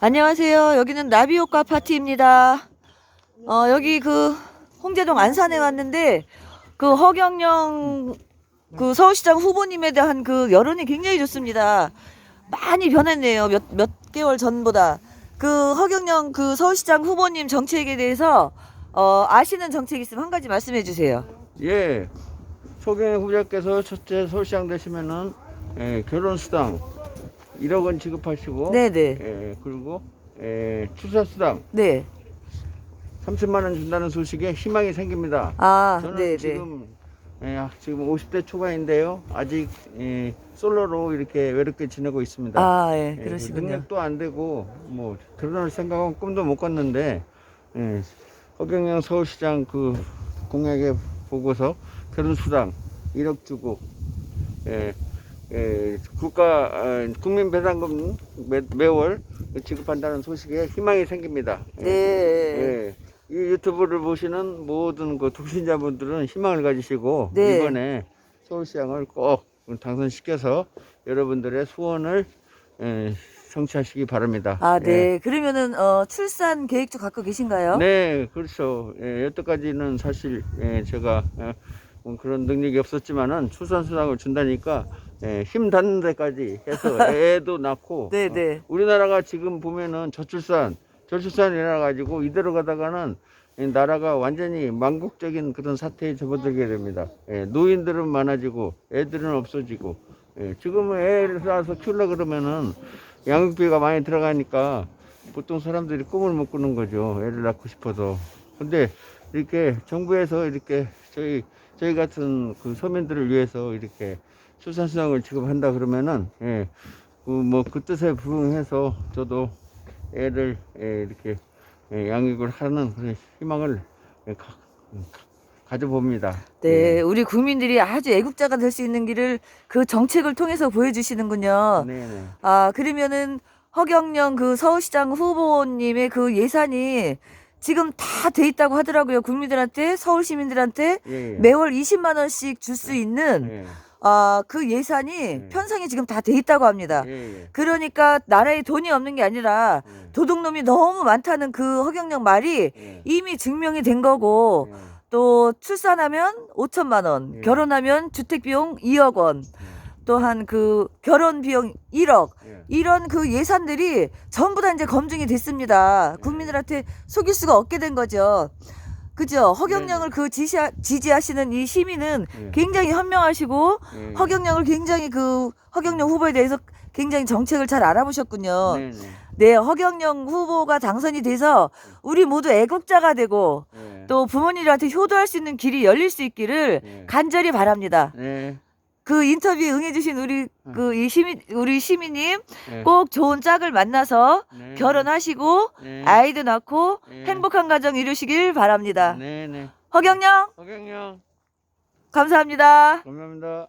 안녕하세요. 여기는 나비효과 파티입니다. 어, 여기 그 홍제동 안산에 왔는데 그 허경영 그 서울시장 후보님에 대한 그 여론이 굉장히 좋습니다. 많이 변했네요. 몇, 몇 개월 전보다. 그 허경영 그 서울시장 후보님 정책에 대해서 어, 아시는 정책 있으면 한 가지 말씀해 주세요. 예, 소경의 후보자께서 첫째 서울시장 되시면은 예, 결혼수당 1억 원 지급하시고 네네. 예, 그리고 예, 추사 수당 네. 30만 원 준다는 소식에 희망이 생깁니다. 아, 저는 네 네. 지금 예, 지금 50대 초반인데요. 아직 예, 솔로로 이렇게 외롭게 지내고 있습니다. 아, 예, 예, 그러시군요. 능력도 안 되고 뭐 결혼할 생각은 꿈도 못 꿨는데 예, 허경영 서울시장 그 공약에 보고서 결혼 수당 1억 주고 예, 예, 국가 어, 국민 배상금 매, 매월 지급한다는 소식에 희망이 생깁니다. 예, 네. 예, 이 유튜브를 보시는 모든 그 독신자분들은 희망을 가지시고 네. 이번에 서울시장을 꼭 당선시켜서 여러분들의 소원을 예, 성취하시기 바랍니다. 아, 네. 그러면은 어, 출산 계획도 갖고 계신가요? 네, 그렇죠. 예, 여태까지는 사실 예, 제가 예, 뭐 그런 능력이 없었지만은 출산수당을 준다니까 예, 힘 닿는 데까지 해서 애도 낳고 네, 어, 네. 우리나라가 지금 보면은 저출산 저출산 일어나 가지고 이대로 가다가는 이 나라가 완전히 망국적인 그런 사태에 접어들게 됩니다. 예, 노인들은 많아지고 애들은 없어지고 예, 지금은 애를 낳아서 키우려 그러면은 양육비가 많이 들어가니까 보통 사람들이 꿈을 못 꾸는 거죠. 애를 낳고 싶어서. 근데 이렇게 정부에서 이렇게 저희 저희 같은 그 서민들을 위해서 이렇게 출산수당을 지급한다 그러면은 예, 그뭐그 뜻에 부응해서 저도 애를 예, 이렇게 예, 양육을 하는 그런 희망을 예, 가, 가져봅니다. 네, 우리 국민들이 아주 애국자가 될 수 있는 길을 그 정책을 통해서 보여주시는군요. 네, 네. 아, 그러면은 허경영 그 서울시장 후보님의 그 예산이 지금 다 돼 있다고 하더라고요. 국민들한테, 서울 시민들한테 예, 예. 매월 20만 원씩 줄 수 있는 예, 아, 그 예산이 네. 편성이 지금 다 돼 있다고 합니다. 예, 예. 그러니까 나라에 돈이 없는 게 아니라 예, 도둑놈이 너무 많다는 그 허경영 말이 예, 이미 증명이 된 거고 예, 또 출산하면 5천만 원, 예. 결혼하면 주택 비용 2억 원, 또한 그 결혼 비용 1억 예. 이런 그 예산들이 전부 다 이제 검증이 됐습니다. 네. 국민들한테 속일 수가 없게 된 거죠. 그죠? 허경영을 그 지시 지지하시는 이 시민은 예. 굉장히 현명하시고 예. 허경영을 굉장히 그 허경영 후보에 대해서 굉장히 정책을 잘 알아보셨군요. 네, 네. 네, 허경영 후보가 당선이 돼서 우리 모두 애국자가 되고 예. 또 부모님들한테 효도할 수 있는 길이 열릴 수 있기를 예. 간절히 바랍니다. 네. 그 인터뷰에 응해주신 우리 그 이 시민 우리 시민님 예. 꼭 좋은 짝을 만나서 네. 결혼하시고 네. 아이도 낳고 네. 행복한 가정 이루시길 바랍니다. 네, 네. 허경영 허경영 감사합니다. 감사합니다.